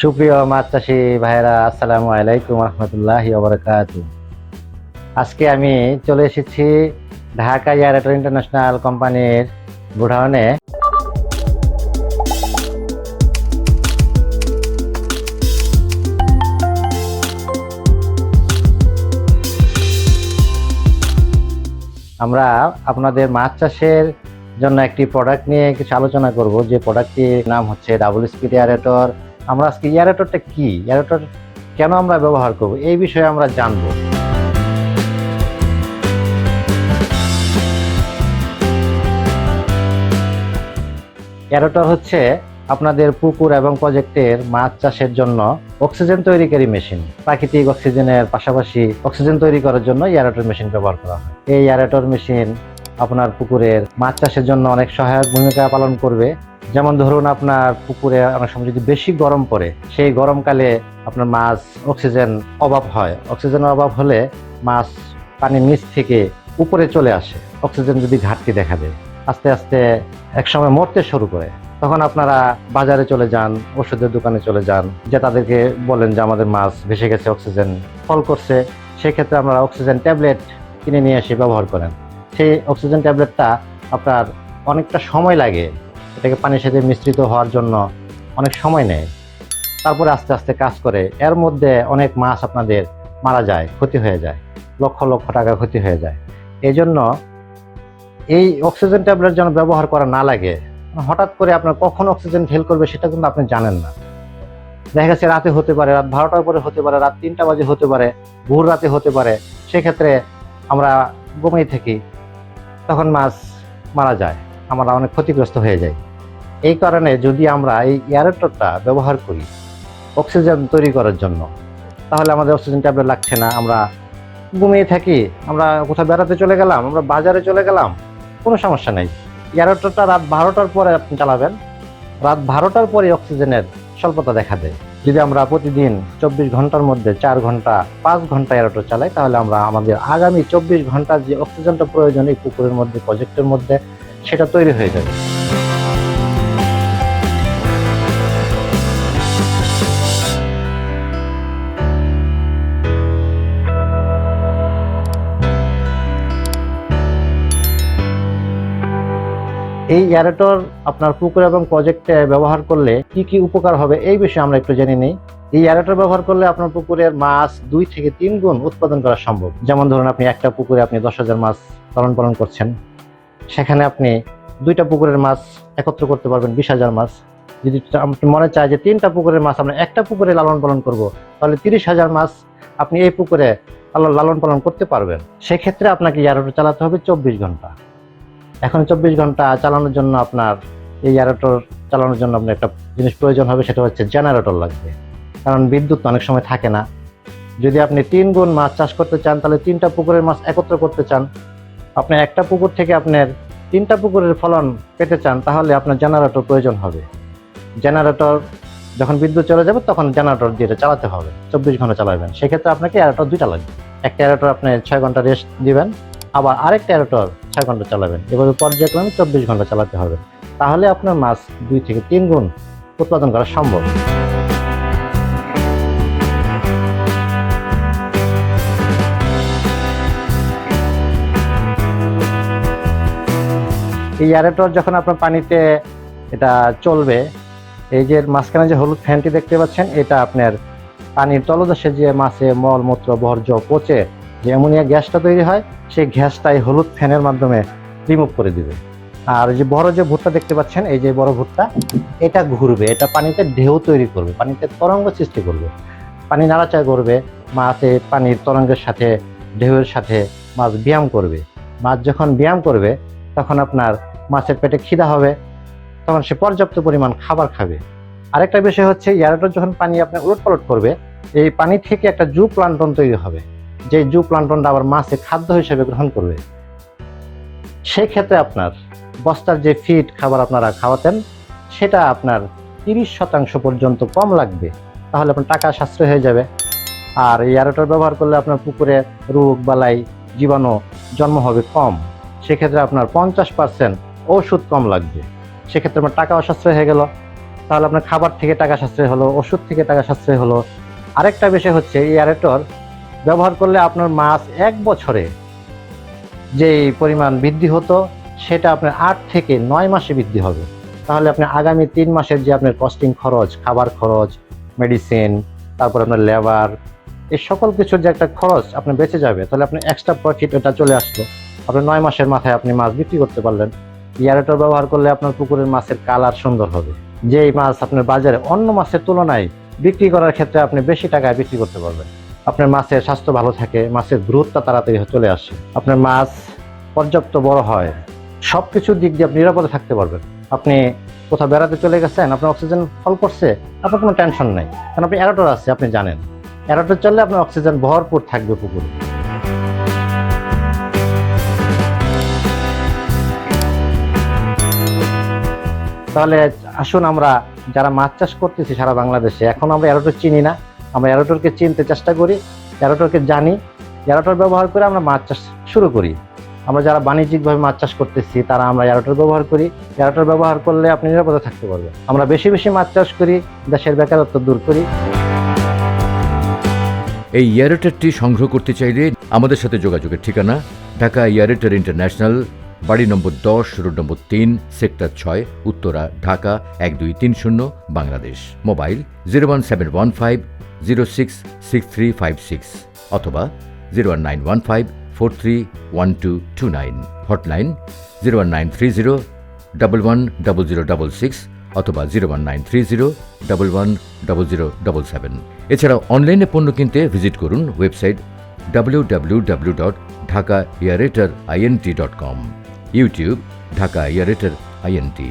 সুপ্রিয় মাছ চাষি ভাইরা আসসালামু আলাইকুম রহমতুল্লাহ আজকে আমি চলে এসেছি ঢাকা এয়ারটেল ইন্টারন্যাশনাল কোম্পানির গোডাউনে। আমরা আপনাদের মাছ চাষের জন্য একটি প্রোডাক্ট নিয়ে কিছু আলোচনা করব। যে প্রোডাক্টটির নাম হচ্ছে ডাবল স্পিড এয়ারেটর আমরা আজকে এয়ারেটরটা কি? এয়ারেটর কেন আমরা ব্যবহার করব? এই বিষয়ে আমরা জানব। এয়ারেটর হচ্ছে আপনাদের পুকুর এবং প্রজেক্টের মাছ চাষের জন্য অক্সিজেন তৈরিকারী মেশিন প্রাকৃতিক অক্সিজেনের পাশাপাশি অক্সিজেন তৈরি করার জন্য এয়ারেটর মেশিন ব্যবহার করা হয়। এই এয়ারেটর মেশিন আপনার পুকুরের মাছ চাষের জন্য অনেক সহায়ক ভূমিকা পালন করবে। যেমন ধরুন আপনার পুকুরে অনেক সময় যদি বেশি গরম পড়ে, সেই গরমকালে আপনার মাছ অক্সিজেন অভাব হয়। অক্সিজেনের অভাব হলে মাছ পানির নিচ থেকে উপরে চলে আসে। অক্সিজেন যদি ঘাটতি দেখা দেয়, আস্তে আস্তে একসময় মরতে শুরু করে। তখন আপনারা বাজারে চলে যান, ওষুধের দোকানে চলে যান, যে তাদেরকে বলেন যে আমাদের মাছ ভেসে গেছে, অক্সিজেন ফল করছে। সেক্ষেত্রে আপনারা অক্সিজেন ট্যাবলেট কিনে নিয়ে এসে ব্যবহার করেন। সেই অক্সিজেন ট্যাবলেটটা আপনার অনেকটা সময় লাগে এটাকে পানির সাথে মিশ্রিত হওয়ার জন্য অনেক সময় নেয়। তারপরে আস্তে আস্তে কাজ করে। এর মধ্যে অনেক মাছ আপনাদের মারা যায়, ক্ষতি হয়ে যায়। লক্ষ লক্ষ টাকা ক্ষতি হয়ে যায়। এই জন্য এই অক্সিজেন ট্যাবলেট যেন ব্যবহার করা না লাগে, হঠাৎ করে আপনার কখন অক্সিজেন ফেল করবে সেটা কিন্তু আপনি জানেন না। দেখা গেছে রাতে হতে পারে, রাত বারোটার পরে হতে পারে, রাত তিনটা বাজে হতে পারে, ভোর রাতে হতে পারে। সেক্ষেত্রে আমরা ঘুমিয়ে থাকি, তখন মাছ মারা যায়, আমরা অনেক ক্ষতিগ্রস্ত হয়ে যাই। এই কারণে যদি আমরা এই এয়ারেটরটা ব্যবহার করি অক্সিজেন তৈরি করার জন্য, তাহলে আমাদের অক্সিজেন ট্যাবলেট লাগছে না। আমরা ঘুমিয়ে থাকি, আমরা কোথাও বেড়াতে চলে গেলাম, আমরা বাজারে চলে গেলাম, কোনো সমস্যা নেই। এয়ারেটরটা রাত বারোটার পরে আপনি চালাবেন। রাত বারোটার পরে অক্সিজেনের স্বল্পতা দেখা দেয়। যদি আমরা প্রতিদিন চব্বিশ ঘণ্টার মধ্যে চার ঘণ্টা, পাঁচ ঘণ্টা এয়ারোটর চালাই, তাহলে আমরা আমাদের আগামী চব্বিশ ঘণ্টা যে অক্সিজেনটা প্রয়োজন এই পুকুরের মধ্যে প্রজেক্টের মধ্যে, সেটা তৈরি হয়ে যাবে। এই এয়ারেটর আপনার পুকুর এবং প্রজেক্টে ব্যবহার করলে কি কি উপকার হবে এই বিষয়ে আমরা একটু জেনে নিই। এই এয়ারেটর ব্যবহার করলে আপনার পুকুরের মাছ দুই থেকে তিন গুণ উৎপাদন করা সম্ভব। যেমন ধরুন আপনি একটা পুকুরে আপনি দশ হাজার মাছ পালন পালন করছেন। সেখানে আপনি দুইটা পুকুরের মাছ একত্র করতে পারবেন বিশ হাজার মাছ। যদি আপনি মনে চায় যে তিনটা পুকুরের মাছ আমরা একটা পুকুরে লালন পালন করব, তাহলে তিরিশ হাজার মাছ আপনি এই পুকুরে লালন- পালন করতে পারবেন। সেক্ষেত্রে আপনাকে এয়ারেটর চালাতে হবে চব্বিশ ঘণ্টা। এখন চব্বিশ ঘণ্টা চালানোর জন্য আপনার এই এয়ারেটর চালানোর জন্য আপনার একটা জিনিস প্রয়োজন হবে, সেটা হচ্ছে জেনারেটর লাগবে। কারণ বিদ্যুৎ অনেক সময় থাকে না। যদি আপনি তিন গুণ মাছ চাষ করতে চান, তাহলে তিনটা পুকুরের মাছ একত্র করতে চান। আপনি একটা পুকুর থেকে আপনার তিনটা পুকুরের ফলন পেতে চান, তাহলে আপনার জেনারেটর প্রয়োজন হবে। জেনারেটর যখন বিদ্যুৎ চলে যাবে, তখন জেনারেটর দিয়ে চালাতে হবে। চব্বিশ ঘণ্টা চালাবেন। সেক্ষেত্রে আপনাকে এয়ারেটর দুইটা লাগবে। একটা এয়ারেটর আপনি ছয় ঘণ্টা রেস্ট দিবেন। আবার আরেকটা এয়ারেটর ছয় ঘণ্টা চালাবেন। এভাবে পর্যায়ক্রমে চব্বিশ ঘণ্টা চালাতে হবে। তাহলে আপনার মাছ দুই থেকে তিন গুণ উৎপাদন করা সম্ভব। এই এয়ারেটর যখন আপনার পানিতে এটা চলবে, এই যে মাঝখানে যে হলুদ ফ্যানটি দেখতে পাচ্ছেন, এটা আপনার পানির তলদেশে যে মাছে মলমূত্র বর্জ্য পচে যে অ্যামোনিয়া গ্যাসটা তৈরি হয়, সেই গ্যাসটা এই হলুদ ফ্যানের মাধ্যমে রিমুভ করে দিবে। আর যে বড় যে ভুট্টা দেখতে পাচ্ছেন, এই যে বড় ভুট্টা এটা ঘুরবে, এটা পানিতে ঢেউ তৈরি করবে, পানিতে তরঙ্গ সৃষ্টি করবে। পানি নাড়াচাড়া করবে, মাছে পানির তরঙ্গের সাথে, ঢেউয়ের সাথে মাছ ব্যায়াম করবে। মাছ যখন ব্যায়াম করবে, তখন আপনার মাছের পেটে খিদা হবে, তখন সে পর্যাপ্ত পরিমাণ খাবার খাবে। আরেকটা বিষয় হচ্ছে এয়ারেটর যখন পানি আপনার উলট পালট করবে, এই পানি থেকে একটা জু প্লান্টন তৈরি হবে। যে জু প্লান্টনটা আবার মাছে খাদ্য হিসেবে গ্রহণ করবে সেই ক্ষেত্রে আপনার বস্তার যে ফিড খাবার আপনারা খাওয়াতেন, সেটা আপনার তিরিশ শতাংশ পর্যন্ত কম লাগবে। তাহলে আপনার টাকা সাশ্রয় হয়ে যাবে। আর এই এয়ারেটর ব্যবহার করলে আপনার পুকুরে রোগ, বালাই, জীবাণু জন্ম হবে কম। সেক্ষেত্রে আপনার পঞ্চাশ পার্সেন্ট ওষুধ কম লাগবে। সেক্ষেত্রে আমার টাকা অসাশ্রয় হয়ে গেল। তাহলে আপনার খাবার থেকে টাকা সাশ্রয় হলো, ওষুধ থেকে টাকা সাশ্রয় হলো। আরেকটা বিষয় হচ্ছে এই এয়ারেটর ব্যবহার করলে আপনার মাছ এক বছরে যেই পরিমাণ বৃদ্ধি হতো, সেটা আপনার আট থেকে নয় মাসে বৃদ্ধি হবে। তাহলে আপনি আগামী তিন মাসের যে আপনার কস্টিং খরচ, খাবার খরচ মেডিসিন তারপর আপনার লেবার এই সকল কিছুর যে একটা খরচ আপনি বেঁচে যাবে, তাহলে আপনি এক্সট্রা প্রফিট এটা চলে আসলো। আপনি নয় মাসের মাথায় আপনি মাছ বিক্রি করতে পারলেন। ইয়ারেটর ব্যবহার করলে আপনার পুকুরের মাছের কালার সুন্দর হবে। যেই মাছ আপনার বাজারে অন্য মাছের তুলনায় বিক্রি করার ক্ষেত্রে আপনি বেশি টাকায় বিক্রি করতে পারবেন। আপনার মাছের স্বাস্থ্য ভালো থাকে, মাছের গ্রোথটা তাড়াতাড়ি চলে আসে। আপনার মাছ পর্যাপ্ত বড় হয় সব কিছুর দিক দিয়ে আপনি নিরাপদে থাকতে পারবেন। আপনি কোথাও বেড়াতে চলে গেছেন, আপনার অক্সিজেন ফল করছে, আপনার কোনো টেনশন নেই। কারণ আপনি অ্যারোটর আছে, আপনি জানেন। অ্যারোটর চললে আপনার অক্সিজেন ভরপুর থাকবে পুকুরে। তাহলে আসুন আমরা, যারা মাছ চাষ করতেছি সারা বাংলাদেশে, এখন আমরা অ্যারোটর চিনি না। আমরা অ্যারোটরকে চিনতে চেষ্টা করি অ্যারোটরকে জানি। অ্যারোটর ব্যবহার করে আমরা মাছ চাষ শুরু করি। আমরা যারা বাণিজ্যিকভাবে মাছ চাষ করতেছি, তারা আমরা এয়ারোটর ব্যবহার করি। এয়ারোটর ব্যবহার করলে আপনি নিরাপদে থাকতে পারবেন। আমরা বেশি বেশি মাছ চাষ করি, দেশের বেকারত্ব দূর করি। এই ইয়ারেটারটি সংগ্রহ করতে চাইলে আমাদের সাথে যোগাযোগের ঠিকানা, ঢাকা ইয়ারেটার ইন্টারন্যাশনাল, বাড়ি নম্বর দশ, রোড নম্বর তিন, সেক্টর ছয়, উত্তরা, ঢাকা, এক দুই তিন শূন্য, Bangladesh. Mobile, zero one seven one five zero six six three five six অথবা zero one nine one five four three one two two nine hotline zero one nine three zero double one double zero double six অথবা zero one nine three zero double one double zero double seven এছাড়া অনলাইনে পণ্য কিনতে visit করুন website W W W dot Dhaka ইয়ারেটার INT dot com YouTube Dhaka ইয়ারেটার int